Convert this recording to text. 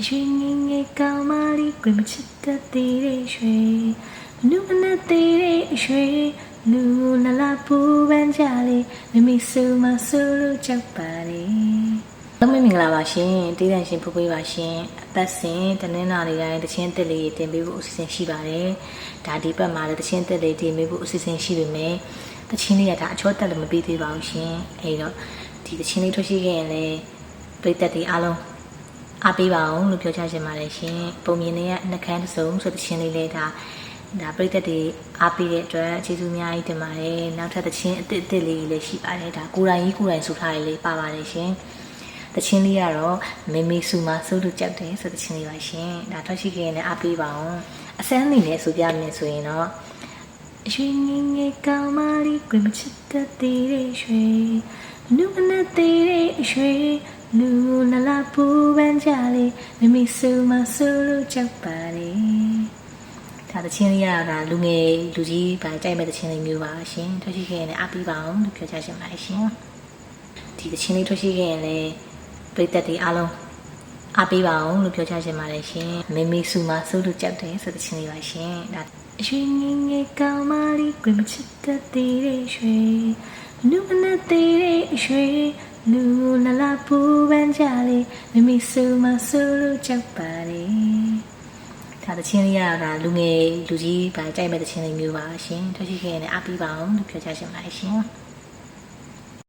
အရွှေငယ်ငယ်ကောင်းမလေးကွယ်မချစ်တတ်သေးတဲ့ရွှေနုမနဲ့သေးတဲ့အရွှေလူနလာပူပန်းကြလေမမီဆူမဆူလို့ကြောက်ပါလေလုံးမမင်္ဂလာပါရှင်တေးတန်ရှင်ဖူးပေးပါရှင်အသက်စဉ်တနင်္လာနေ့တိုင်းတချင်းတက်လေးတင်ပေးဖို့အစီအစဉ်ရှိပါတယ်ဒါဒီဘက်မှာလည်းတချင်းတက်လေးတင်ပေးဖို့အစီအစဉ်ရှိပေမဲ့တချင်းလေးကဒါအချောတက်လည်းမပြီးသေးပါဘူးရှင်အဲဒီတော့ဒီတချင်းလေးထွက်ရှိခဲ့ရင်လည်းပြည့်တက်တွေအားလုံး အားပေးပါအောင်လို့ပြောချင်ပါတယ်ရှင်ပုံမြင်နေတဲ့နှကန်းတစ်စုံဆိုတဲ့ချင်းလေးလေးဒါဒါပြည့်တက်တွေအားပေးတဲ့အတွက်ကျေးဇူးအများကြီးတင်ပါတယ်နောက်ထပ်တစ်ချင်းအစ်စ်အစ်လေးလည်းရှိပါတယ်ဒါကိုရိုင်းကြီးကိုရိုင်းဆိုထားရလေးပါပါတယ်ရှင်တချင်းလေးကတော့မေမေဆူမဆိုလို့ကြောက်တယ်ဆိုတဲ့ချင်းလေးပါရှင်ဒါထွက်ရှိခဲ့ရင်လည်းအားပေးပါအောင်အစမ်းအနေနဲ့ဆိုပြမယ်ဆိုရင်တော့အရွှေငယ်ငယ်ကောင်းမလေးကွယ်မချစ်တတ်သေးတဲ့ရွှေနုမနဲ့သေးတဲ့အရွှေ လူနလာပူပန်းကြလေမမီဆူမဆူလို့ကြောက်ပါလေဒါတချင်းလေးရတာလူငယ်လူကြီးပါကြိုက်မဲ့တချင်းလေးမျိုးပါရှင်ထွက်ရှိခဲ့ရင်လည်းအားပေးပါအောင်လို့ပြောချင်ပါတယ်ရှင်ဒီတချင်းလေးထွက်ရှိခဲ့ရင်လည်းပရိသတ်တွေအားလုံးအားပေးပါအောင်လို့ပြောချင်ပါတယ်ရှင်မမေဆူမဆူလို့ကြောက်တယ်ဆိုတဲ့ချင်းလေးပါရှင်ဒါအရွှေငယ်ငယ်ကောင်းမလေးကွယ်မချစ်တတ်သေးတဲ့ရွှေနုမနဲ့သေးတဲ့အရွှေ လူနလာပူပန်းကြလေမမီဆူမဆူလို့ကြောက်ပါလေဒါတချင်းလေးရတာလူငယ်လူကြီးပါကြိုက်မဲ့တချင်းလေးမျိုးပါရှင်ထွက်ရှိခဲ့ရင်လည်းအားပေးပါအောင်လို့ပြောချင်ပါတယ်ရှင်